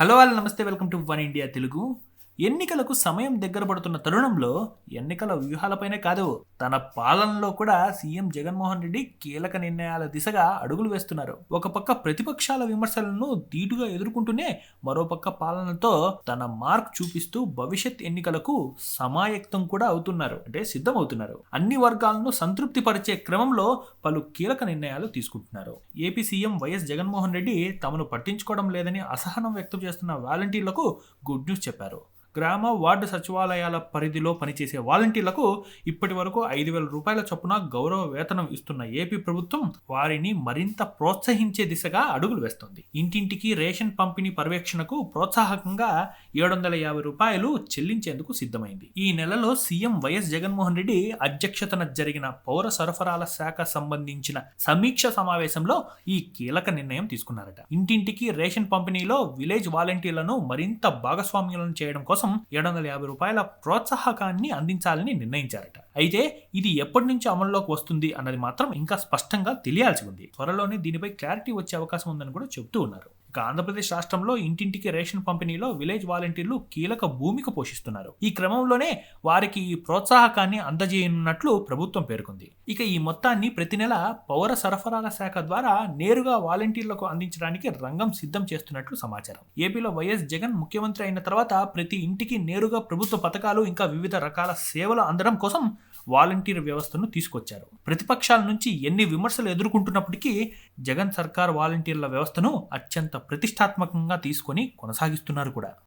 Hello వాళ్ళు నమస్తే welcome to One India Telugu. ఎన్నికలకు సమయం దగ్గర పడుతున్న తరుణంలో ఎన్నికల వ్యూహాలపైనే కాదు తన పాలనలో కూడా సీఎం జగన్మోహన్ రెడ్డి కీలక నిర్ణయాల దిశగా అడుగులు వేస్తున్నారు. ఒక పక్క ప్రతిపక్షాల విమర్శలను ధీటుగా ఎదుర్కొంటూనే మరోపక్క పాలనతో తన మార్క్ చూపిస్తూ భవిష్యత్ ఎన్నికలకు సమాయక్తం కూడా అవుతున్నారు అంటే సిద్ధమవుతున్నారు. అన్ని వర్గాలను సంతృప్తి పరిచే క్రమంలో పలు కీలక నిర్ణయాలు తీసుకుంటున్నారు. AP CM YS Jaganmohan Reddy తమను పట్టించుకోవడం లేదని అసహనం వ్యక్తం చేస్తున్న వాలంటీర్లకు గుడ్ న్యూస్ చెప్పారు. గ్రామ వార్డు సచివాలయాల పరిధిలో పనిచేసే వాలంటీర్లకు ఇప్పటి వరకు ఐదు వేల రూపాయల చొప్పున గౌరవ వేతనం ఇస్తున్న ఏపీ ప్రభుత్వం వారిని మరింత ప్రోత్సహించే దిశగా అడుగులు వేస్తోంది. ఇంటింటికి రేషన్ పంపిణీ పర్యవేక్షణకు ప్రోత్సాహకంగా ఏడు వందల యాభై రూపాయలు చెల్లించేందుకు సిద్ధమైంది. ఈ నెలలో సీఎం వైఎస్ జగన్మోహన్ రెడ్డి అధ్యక్షతన జరిగిన పౌర సరఫరాల శాఖ సంబంధించిన సమీక్ష సమావేశంలో ఈ కీలక నిర్ణయం తీసుకున్నారట. ఇంటింటికి రేషన్ పంపిణీలో విలేజ్ వాలంటీర్లను మరింత భాగస్వామ్యులను చేయడం కోసం ఏడు వందల యాభై రూపాయల ప్రోత్సాహకాన్ని అందించాలని నిర్ణయించారట. అయితే ఇది ఎప్పటి నుంచి అమల్లోకి వస్తుంది అన్నది మాత్రం ఇంకా స్పష్టంగా తెలియాల్సి ఉంది. త్వరలోనే దీనిపై క్లారిటీ వచ్చే అవకాశం ఉందని కూడా చెబుతూ ఉన్నారు. ఇక ఆంధ్రప్రదేశ్ రాష్ట్రంలో ఇంటింటికి రేషన్ పంపిణీలో విలేజ్ వాలంటీర్లు కీలక భూమిక పోషిస్తున్నారు. ఈ క్రమంలోనే వారికి ఈ ప్రోత్సాహకాన్ని అందజేయనున్నట్లు ప్రభుత్వం పేర్కొంది. ఇక ఈ మొత్తాన్ని ప్రతి నెల పౌర సరఫరాల శాఖ ద్వారా నేరుగా వాలంటీర్లకు అందించడానికి రంగం సిద్ధం చేస్తున్నట్లు సమాచారం. ఏపీలో వైఎస్ జగన్ ముఖ్యమంత్రి అయిన తర్వాత ప్రతి ఇంటికి నేరుగా ప్రభుత్వ పథకాలు ఇంకా వివిధ రకాల సేవలు అందడం కోసం వాలంటీర్ వ్యవస్థను తీసుకొచ్చారు. ప్రతిపక్షాల నుంచి ఎన్ని విమర్శలు ఎదుర్కొంటున్నప్పటికీ జగన్ సర్కార్ వాలంటీర్ల వ్యవస్థను అత్యంత ప్రతిష్టాత్మకంగా తీసుకొని కొనసాగిస్తున్నారు కూడా.